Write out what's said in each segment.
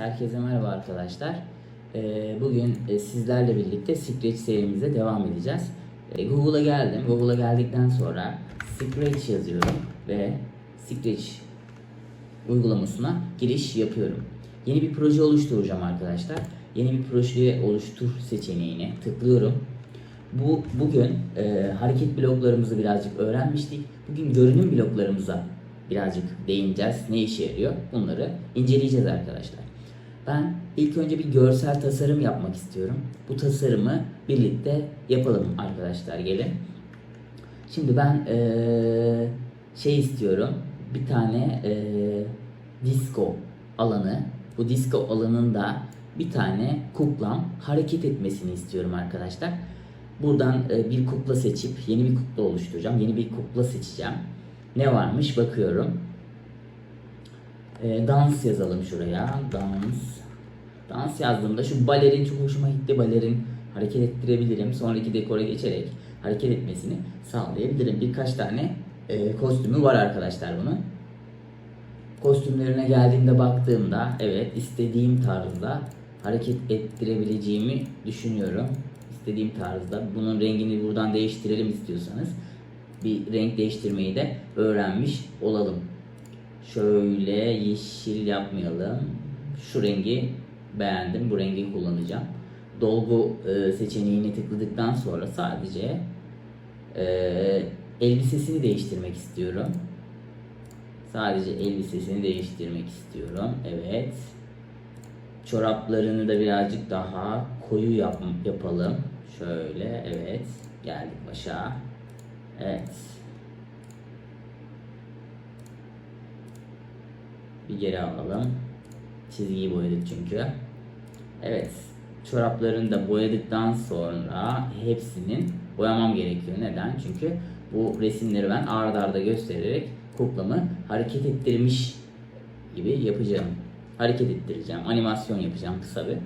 Herkese merhaba arkadaşlar. Ee, bugün e, sizlerle birlikte Scratch serimize devam edeceğiz. Ee, Google'a geldim. Google'a geldikten sonra Scratch yazıyorum ve Scratch uygulamasına giriş yapıyorum. Yeni bir proje oluşturacağım arkadaşlar. Yeni bir proje oluştur seçeneğine tıklıyorum. Bu bugün e, hareket bloklarımızı birazcık öğrenmiştik. Bugün görünüm bloklarımıza birazcık değineceğiz. Ne işe yarıyor? Bunları inceleyeceğiz arkadaşlar. Ben ilk önce bir görsel tasarım yapmak istiyorum. Bu tasarımı birlikte yapalım arkadaşlar gelin. Şimdi ben eee, şey istiyorum. Bir tane eee disco alanı. Bu disco alanında bir tane kuklam hareket etmesini istiyorum arkadaşlar. Buradan e, bir kukla seçip yeni bir kukla oluşturacağım. Yeni bir kukla seçeceğim. Ne varmış bakıyorum. E, dans yazalım şuraya. Dans. Dans yazdığımda şu balerin çok hoşuma gitti. Balerin hareket ettirebilirim. Sonraki dekora geçerek hareket etmesini sağlayabilirim. Birkaç tane e, kostümü var arkadaşlar bunun. Kostümlerine geldiğimde baktığımda evet istediğim tarzda hareket ettirebileceğimi düşünüyorum. İstediğim tarzda. Bunun rengini buradan değiştirelim istiyorsanız bir renk değiştirmeyi de öğrenmiş olalım. Şöyle yeşil yapmayalım. Şu rengi beğendim. Bu rengi kullanacağım. Dolgu e, seçeneğini tıkladıktan sonra sadece e, elbisesini değiştirmek istiyorum. Sadece elbisesini değiştirmek istiyorum. Evet. Çoraplarını da birazcık daha koyu yap yapalım. Şöyle evet. Geldik başa. Evet. Bir geri alalım. Çizgiyi boyadık çünkü. Evet. Çoraplarını da boyadıktan sonra hepsinin boyamam gerekiyor. Neden? Çünkü bu resimleri ben ard arda göstererek kuklamı hareket ettirmiş gibi yapacağım. Hareket ettireceğim. Animasyon yapacağım kısa bir.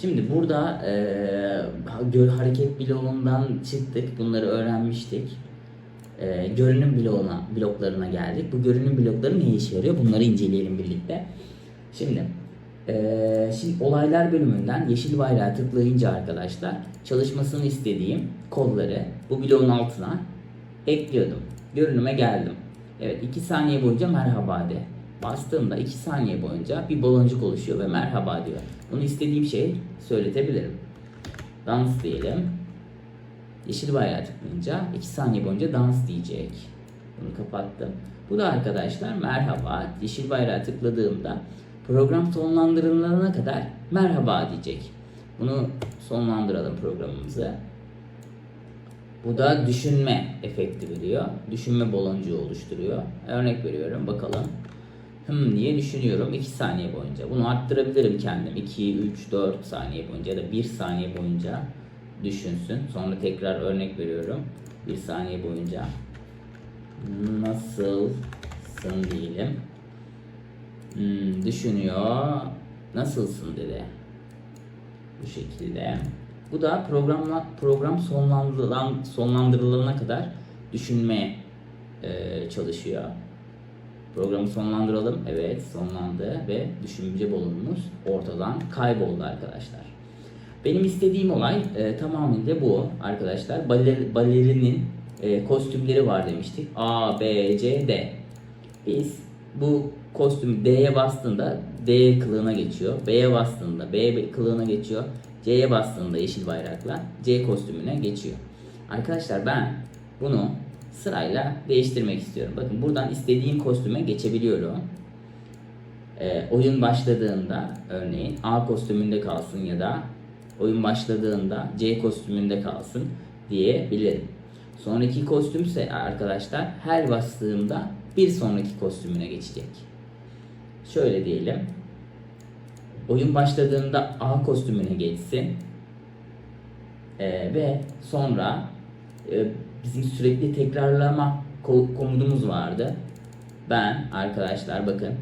Şimdi burada e, hareket bloğundan çıktık. Bunları öğrenmiştik. E, görünüm bloğuna, bloklarına geldik. Bu görünüm blokları ne işe yarıyor? Bunları inceleyelim birlikte. Şimdi e, şimdi olaylar bölümünden yeşil bayrağı tıklayınca arkadaşlar çalışmasını istediğim kodları bu bloğun altına ekliyordum. Görünüme geldim. Evet 2 saniye boyunca merhaba de. Bastığımda 2 saniye boyunca bir baloncuk oluşuyor ve merhaba diyor. Bunu istediğim şey söyletebilirim. Dans diyelim. Yeşil bayrağı tıklayınca 2 saniye boyunca dans diyecek. Bunu kapattım. Bu da arkadaşlar merhaba. Yeşil bayrağı tıkladığımda program sonlandırılana kadar merhaba diyecek. Bunu sonlandıralım programımızı. Bu da düşünme efekti veriyor. Düşünme baloncuğu oluşturuyor. Örnek veriyorum bakalım. Hım diye düşünüyorum 2 saniye boyunca. Bunu arttırabilirim kendim. 2, 3, 4 saniye boyunca ya da 1 saniye boyunca düşünsün. Sonra tekrar örnek veriyorum. 1 saniye boyunca nasılsın diyelim. Hmm, düşünüyor. Nasılsın dedi. Bu şekilde. Bu da programla program sonlandırılan sonlandırılana kadar düşünmeye e, çalışıyor. Programı sonlandıralım. Evet sonlandı ve düşünce balonumuz ortadan kayboldu arkadaşlar. Benim istediğim olay e, tamamıyla bu arkadaşlar. Baler, balerinin e, kostümleri var demiştik. A, B, C, D. Biz bu kostümü D'ye bastığında D kılığına geçiyor. B'ye bastığında B kılığına geçiyor. C'ye bastığında yeşil bayrakla C kostümüne geçiyor. Arkadaşlar ben bunu sırayla değiştirmek istiyorum. Bakın buradan istediğim kostüme geçebiliyorum. Ee, oyun başladığında örneğin A kostümünde kalsın ya da oyun başladığında C kostümünde kalsın diyebilirim. Sonraki kostümse arkadaşlar her bastığımda bir sonraki kostümüne geçecek. Şöyle diyelim. Oyun başladığında A kostümüne geçsin. Ee, ve sonra e, bizim sürekli tekrarlama ko- komudumuz vardı. Ben arkadaşlar bakın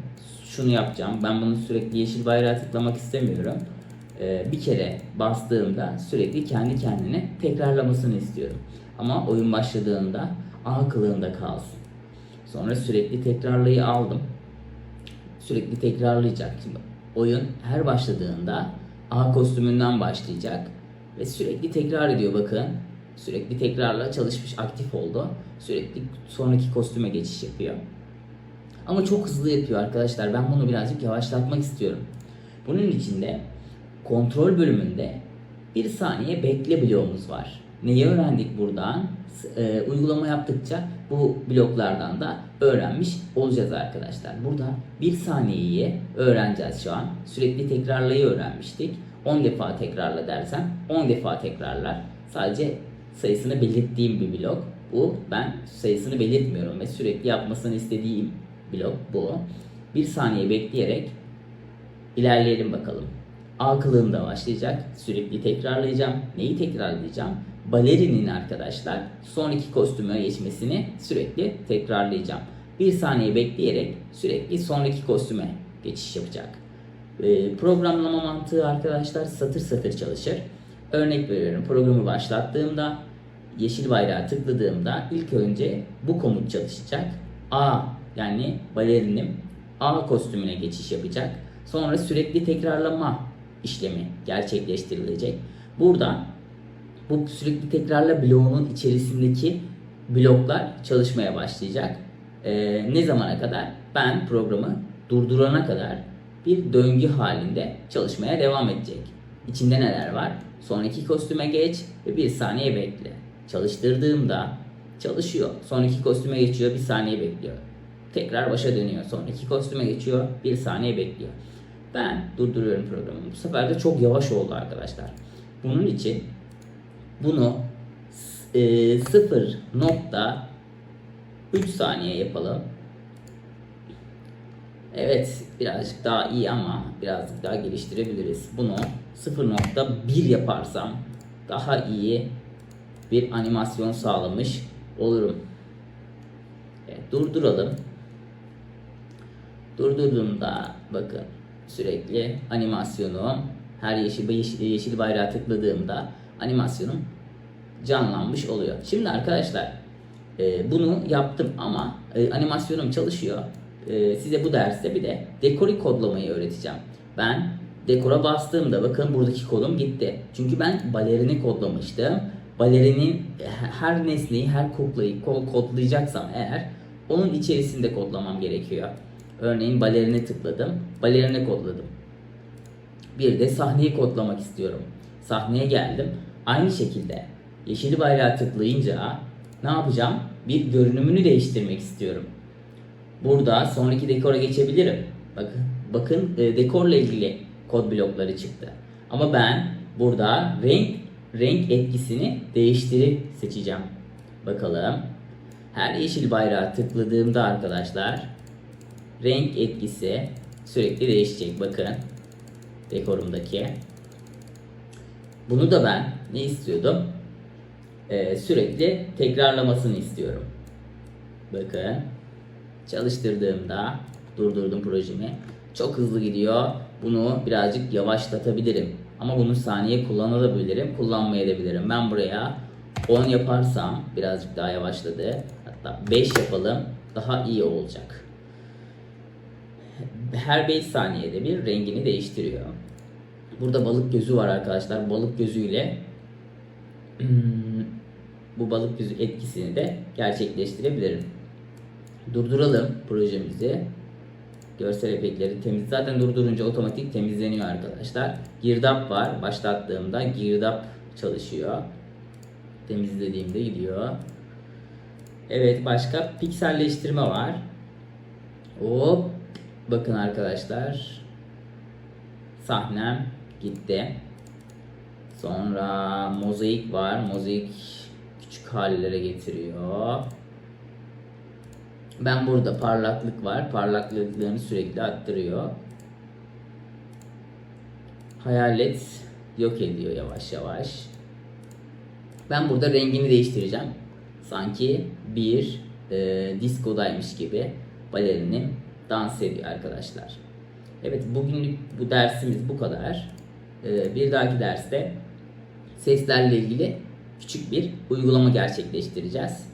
şunu yapacağım. Ben bunu sürekli yeşil bayrağı tıklamak istemiyorum. Ee, bir kere bastığımda sürekli kendi kendine tekrarlamasını istiyorum. Ama oyun başladığında A kılığında kalsın. Sonra sürekli tekrarlayı aldım. Sürekli tekrarlayacak. Şimdi oyun her başladığında A kostümünden başlayacak ve sürekli tekrar ediyor bakın. Sürekli tekrarla çalışmış aktif oldu. Sürekli sonraki kostüme geçiş yapıyor. Ama çok hızlı yapıyor arkadaşlar. Ben bunu birazcık yavaşlatmak istiyorum. Bunun için de kontrol bölümünde bir saniye bekle bloğumuz var. Neyi öğrendik buradan? E, uygulama yaptıkça bu bloklardan da öğrenmiş olacağız arkadaşlar. Burada bir saniyeyi öğreneceğiz şu an. Sürekli tekrarlayı öğrenmiştik. 10 defa tekrarla dersem 10 defa tekrarlar. Sadece sayısını belirttiğim bir blok. Bu ben sayısını belirtmiyorum ve sürekli yapmasını istediğim blok bu. Bir saniye bekleyerek İlerleyelim bakalım. A başlayacak. Sürekli tekrarlayacağım. Neyi tekrarlayacağım? Balerinin arkadaşlar sonraki kostüme geçmesini sürekli tekrarlayacağım. Bir saniye bekleyerek sürekli sonraki kostüme geçiş yapacak. Ee, programlama mantığı arkadaşlar satır satır çalışır. Örnek veriyorum programı başlattığımda yeşil bayrağı tıkladığımda ilk önce bu komut çalışacak. A yani balerinim A kostümüne geçiş yapacak. Sonra sürekli tekrarlama işlemi gerçekleştirilecek. Burada bu sürekli tekrarla bloğunun içerisindeki bloklar çalışmaya başlayacak. Ee, ne zamana kadar? Ben programı durdurana kadar bir döngü halinde çalışmaya devam edecek. İçinde neler var? Sonraki kostüme geç ve bir saniye bekle. Çalıştırdığımda çalışıyor. Sonraki kostüme geçiyor, bir saniye bekliyor. Tekrar başa dönüyor. Sonraki kostüme geçiyor, bir saniye bekliyor. Ben durduruyorum programı. Bu sefer de çok yavaş oldu arkadaşlar. Bunun için bunu e, 0.3 saniye yapalım. Evet birazcık daha iyi ama birazcık daha geliştirebiliriz. Bunu 0.1 yaparsam daha iyi bir animasyon sağlamış olurum. Evet, durduralım. Durdurduğumda bakın sürekli animasyonum her yeşil, yeşil, yeşil bayrağı tıkladığımda animasyonum canlanmış oluyor. Şimdi arkadaşlar e, bunu yaptım ama e, animasyonum çalışıyor. E, size bu derste bir de dekori kodlamayı öğreteceğim. Ben dekora bastığımda bakın buradaki kodum gitti. Çünkü ben balerini kodlamıştım. Balerinin her nesneyi, her kuklayı ko- kodlayacaksam eğer onun içerisinde kodlamam gerekiyor. Örneğin balerini tıkladım. Balerini kodladım. Bir de sahneyi kodlamak istiyorum. Sahneye geldim. Aynı şekilde yeşil bayrağı tıklayınca ne yapacağım? Bir görünümünü değiştirmek istiyorum. Burada sonraki dekora geçebilirim. Bakın, bakın e, dekorla ilgili kod blokları çıktı. Ama ben burada renk renk etkisini değiştirip seçeceğim. Bakalım. Her yeşil bayrağı tıkladığımda arkadaşlar renk etkisi sürekli değişecek. Bakın dekorumdaki. Bunu da ben ne istiyordum? Ee, sürekli tekrarlamasını istiyorum. Bakın çalıştırdığımda durdurdum projemi. Çok hızlı gidiyor. Bunu birazcık yavaşlatabilirim. Ama bunu saniye kullanabilirim, kullanmayabilirim. Ben buraya 10 yaparsam birazcık daha yavaşladı. Hatta 5 yapalım. Daha iyi olacak. Her 5 saniyede bir rengini değiştiriyor. Burada balık gözü var arkadaşlar. Balık gözüyle hmm, bu balık gözü etkisini de gerçekleştirebilirim. Durduralım projemizi. Görsel efektleri temiz. Zaten durdurunca otomatik temizleniyor arkadaşlar. Girdap var. Başlattığımda girdap çalışıyor. Temizlediğimde gidiyor. Evet başka pikselleştirme var. Hop. Bakın arkadaşlar. Sahnem gitti. Sonra mozaik var. Mozaik küçük hallere getiriyor. Ben burada parlaklık var. Parlaklıklarını sürekli arttırıyor. Hayalet yok ediyor yavaş yavaş. Ben burada rengini değiştireceğim. Sanki bir e, diskodaymış gibi balerinim dans ediyor arkadaşlar. Evet bugünlük bu dersimiz bu kadar. E, bir dahaki derste seslerle ilgili küçük bir uygulama gerçekleştireceğiz.